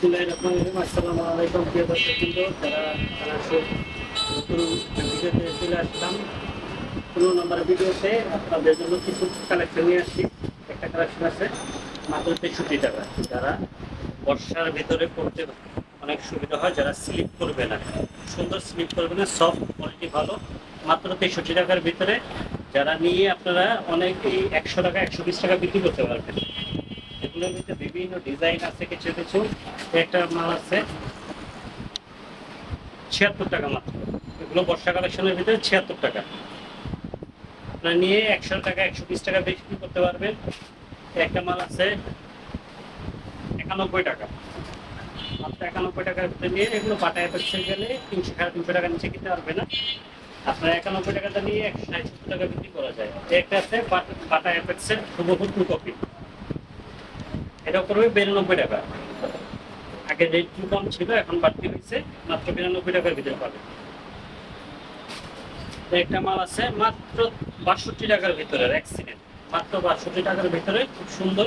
বিসমিল্লাহিররহমানিররহিম আসসালামু আলাইকুম, প্রিয় নতুন চলে আসলাম। পনেরো নম্বর ভিডিওতে আপনাদের কিছু কালেকশন নিয়ে আসছি। একটা কালেকশন আছে মাত্র তেষট্টি টাকা। যারা বর্ষার ভিতরে পড়তে অনেক সুবিধা হয়, যারা স্লিপ করবে না। সুন্দর স্লিপ করবে না সফট কোয়ালিটি ভালো। মাত্র তেষট্টি টাকার ভিতরে যারা নিয়ে আপনারা অনেক এই একশো টাকা, একশো বিশ টাকা বিক্রি করতে পারবেন। এগুলোর মধ্যে বিভিন্ন ডিজাইন আছে কিছু কিছু। একটা মাল আছে। ছিয়াত্তর টাকা মাত্র। এগুলো বর্ষা কালেকশনের ভিতরে ছিয়াত্তর টাকা। আপনারা নিয়ে একশো টাকা, একশো বিশ টাকা বিক্রি করতে পারবেন। একটা মাল আছে একানব্বই টাকা। মাত্র একানব্বই টাকার ভিতরে নিয়ে এগুলো বাটা অ্যাপেক্সে গেলে তিনশো, সাড়ে তিনশো টাকা নিচে কিনতে পারবে না। আপনার একানব্বই টাকাটা নিয়ে একশো সত্তর টাকা বিক্রি করা যায়। একটা আছে বাটা অ্যাপেক্সের হুবহু টু কপি। এটা করবে বিরানব্বই টাকা। আগে রেট একটু কম ছিল, এখন বাড়তি হয়েছে, মাত্র বিরানব্বই টাকার ভিতরে পাবে। একটা মাল আছে মাত্র বাষট্টি টাকার ভিতরে অ্যাক্সিডেন্ট মাত্র বাষট্টি টাকার ভিতরে, খুব সুন্দর।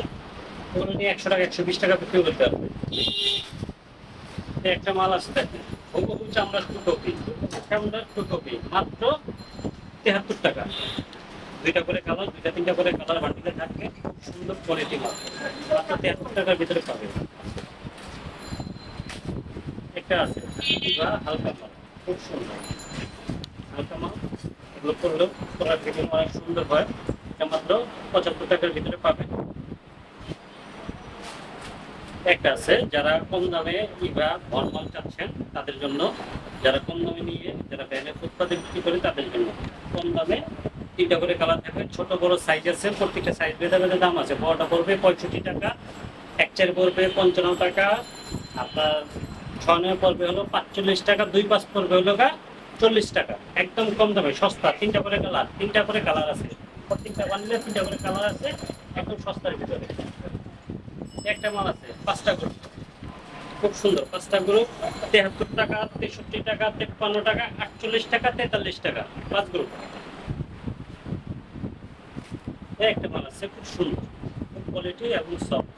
ওগুলো নিয়ে একশো টাকা, একশো বিশ টাকা বিক্রি করতে পারবে একটা মাল আসছে হুবহু চামড়ার টু কপি চামড়ার টু মাত্র তেহাত্তর টাকা। দুইটা করে কালার, দুইটা, তিনটা করে কালার বান্ডিলে থাকবে সুন্দর কোয়ালিটি মাল। মাত্র তেহাত্তর টাকার ভিতরে পাবে। হালকা খুব সুন্দর। হালকা এগুলো অনেক সুন্দর হয়। পঁচাত্তর টাকার ভিতরে পাবে একটা আছে, যারা কম দামে ইভা নর্মাল চাচ্ছেন, তাদের জন্য। যারা কম দামে নিয়ে, যারা ব্যানে ফুটপাতে বিক্রি করে, তাদের জন্য। কম দামে তিনটা করে কালার থাকবে। ছোট, বড় সাইজ আছে, প্রত্যেকটা সাইজ ভেদে ভেদে দাম আছে। বড়টা পড়বে পঁয়ষট্টি টাকা, এক চার পড়বে পঞ্চান্ন টাকা। আপনার ছয় পড়বে হলো পাঁচচল্লিশ টাকা, দুই পাঁচ পড়বে হলো গা চল্লিশ টাকা। একদম কম দামে, সস্তা, তিনটা করে কালার, তিনটা করে কালার আছে। প্রত্যেকটা বানিয়ে তিনটা করে কালার আছে, একদম সস্তার ভিতরে। একটা মাল আছে, পাঁচটা গ্রুপ খুব সুন্দর, পাঁচটা গ্রুপ তেহাত্তর টাকা, তেষট্টি টাকা, তেপ্পান্ন টাকা, আটচল্লিশ টাকা, তেতাল্লিশ টাকা, পাঁচ গ্রুপ একটা মাল আছে, খুব সুন্দর। খুব কোয়ালিটি এবং সফট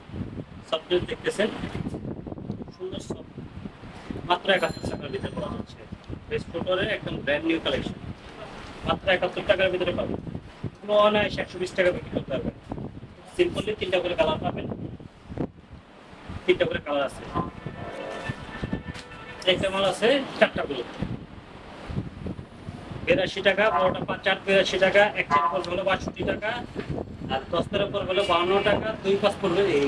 সফট দেখতেছেন। খুব সুন্দর সফট মাত্র একাত্তর টাকার ভিতরে পাওয়া যাচ্ছে। বেস্ট একদম ব্র্যান্ড নিউ কালেকশন মাত্র একাত্তর টাকার ভিতরে পাবেন। কোনো অনায়াসে একশো বিশ টাকা বিক্রি করতে পারবেন। সিম্পলি তিনটা করে কালার পাবেন। তিনটা করে কালার আছে। একটা মাল আছে চারটা গুলো বিরাশি টাকা বড়টা পাঁচ, চার, বিরাশি টাকা, এক চার পর হলো বাষট্টি টাকা, আর দশ তেরো পর হলো বাউন্ন টাকা, দুই পাঁচ পড়বে এই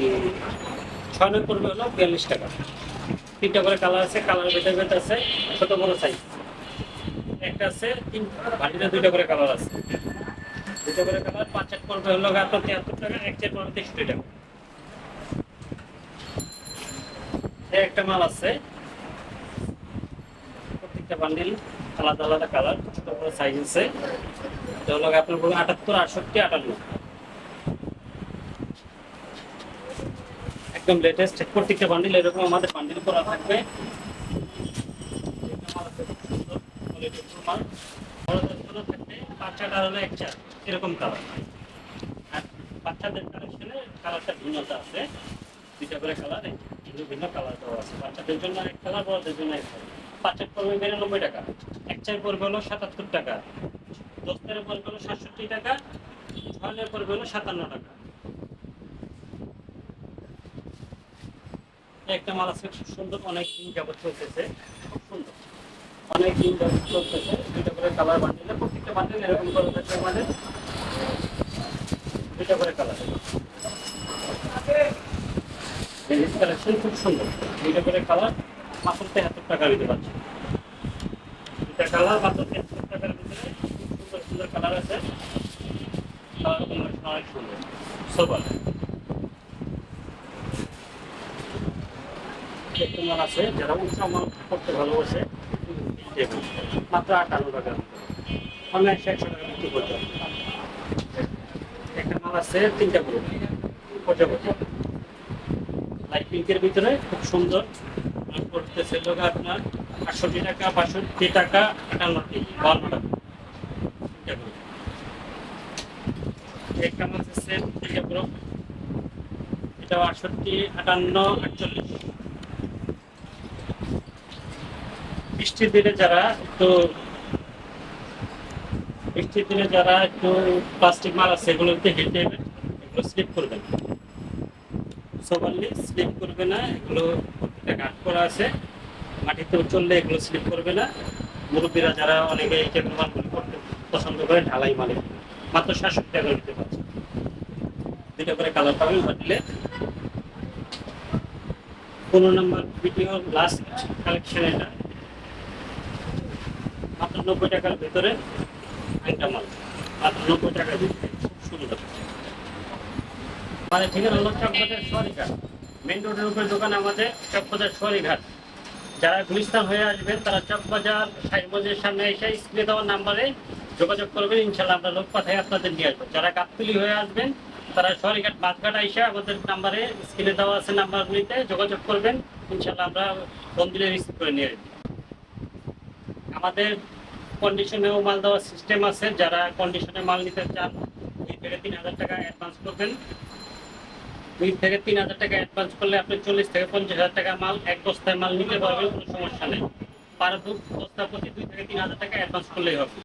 ছয় নয় পড়বে হলো বিয়াল্লিশ টাকা। তিনটা করে কালার আছে কালার ভেতরে ভেতরে আছে, ছোট বড় সাইজ একটা আছে তিন, বাটিতে দুইটা করে কালার আছে। দুটো করে কালার পাঁচ চার পড়বে হলো আপনার তিয়াত্তর টাকা, এক চার পড়বে তেষট্টি টাকা। একটা মাল আছে। প্রত্যেকটা বান্ডিল আলাদা আলাদা কালার ছোট বড় সাইজ আছে। হলো আপনার আটাত্তর, আটষট্টি, আটান্ন। একদম লেটেস্ট প্রত্যেকটা বান্ডিল এরকম আমাদের বান্ডিল করা থাকবে। এরকম কালার আর বাচ্চাদের কালারটা ভিন্নতা আছে। করে কালার আছে। বাচ্চাদের জন্য এক কালার বড়দের জন্য এক টাকা। এক চার সাতাত্তর টাকা। দশের পড়বে হলো সাতষট্টি টাকা। ছয়ের পড়বে হলো সাতান্ন টাকা। একটা মাল আছে, খুব সুন্দর, অনেক দিন যাবত চলতেছে, খুব সুন্দর। অনেক দিন যাবত চলতেছে, দুইটা করে কালার বান্ডিলে প্রত্যেকটা বান্ডিল এরকম করে থাকবে আমাদের। দুইটা করে কালার লেডিস কালেকশন খুব সুন্দর, দুইটা করে কালার মাত্র তেহাত্তর টাকার দিতে পারছি। দুইটা কালার মাত্র তেহাত্তর টাকার ভিতরে খুব সুন্দর সুন্দর কালার আছে। কালার অনেক সুন্দর। সোবার মাল আছে, যারা উচ্চ মাল করতে ভালোবাসে মাত্র আটান্ন টাকার অনলাইন একশো টাকা বিক্রি করতে। একটা মাল আছে, তিনটা গ্রুপ প্রজাপতি লাইট পিঙ্কের ভিতরে, খুব সুন্দর। আর পড়তেছে লোক আপনার আটষট্টি টাকা, বাষট্টি টাকা আটান্নটি বান্ন টাকা। তিনটা group। একটা মাছ আছে, তিনটা গ্রুপ এটা আটষট্টি, আটান্ন, আটচল্লিশ। বৃষ্টির দিনে যারা একটু বৃষ্টির দিনে যারা একটু প্লাস্টিক মাল আছে, এগুলোতে হেঁটে এগুলো স্লিপ করবে না। সবারলি স্লিপ করবে না, এগুলো প্রত্যেকটা গাঠ করা আছে, মাটিতেও চললে এগুলো স্লিপ করবে না। মুরব্বীরা যারা অনেকে এই টাইপের মালগুলো করতে পছন্দ করে, ঢালাই মালে। মাত্র সাতষট্টি টাকা নিতে পারছে। দুইটা করে কালার পাবেন বাটলে পনেরো নম্বর ভিডিও লাস্ট কালেকশন এটা মাত্র নব্বই টাকার ভিতরে একটা মাল, মাত্র নব্বই টাকার ভিতরে সুন্দর সোয়ারিঘাট মেন রোডের উপরে দোকান আমাদের চকবাজার সোয়ারিঘাট যারা গুলিস্তান হয়ে আসবেন, তারা চকবাজার সাইমজের সামনে এসে স্ক্রিনে দেওয়ার নাম্বারে যোগাযোগ করবেন। ইনশাল্লাহ আমরা লোক পাঠাই আপনাদের নিয়ে আসব। যারা কাকতুলি হয়ে আসবেন, তারা সরিঘাট বাঁধঘাট এসে আমাদের নাম্বারে স্ক্রিনে দেওয়া আছে নাম্বারগুলিতে যোগাযোগ করবেন। ইনশাল্লাহ আমরা দিলে রিসিভ করে নিয়ে আসব। আমাদের কন্ডিশনেও মাল দেওয়ার সিস্টেম আছে, যারা কন্ডিশনে মাল নিতে চান, দুই থেকে তিন হাজার টাকা অ্যাডভান্স করবেন। দুই থেকে তিন হাজার টাকা অ্যাডভান্স করলে আপনি চল্লিশ থেকে পঞ্চাশ হাজার টাকা মাল, এক বস্তায় মাল নিতে পারবেন, কোনো সমস্যা নেই। পার বস্তা প্রতি দুই থেকে তিন হাজার টাকা অ্যাডভান্স করলেই হবে।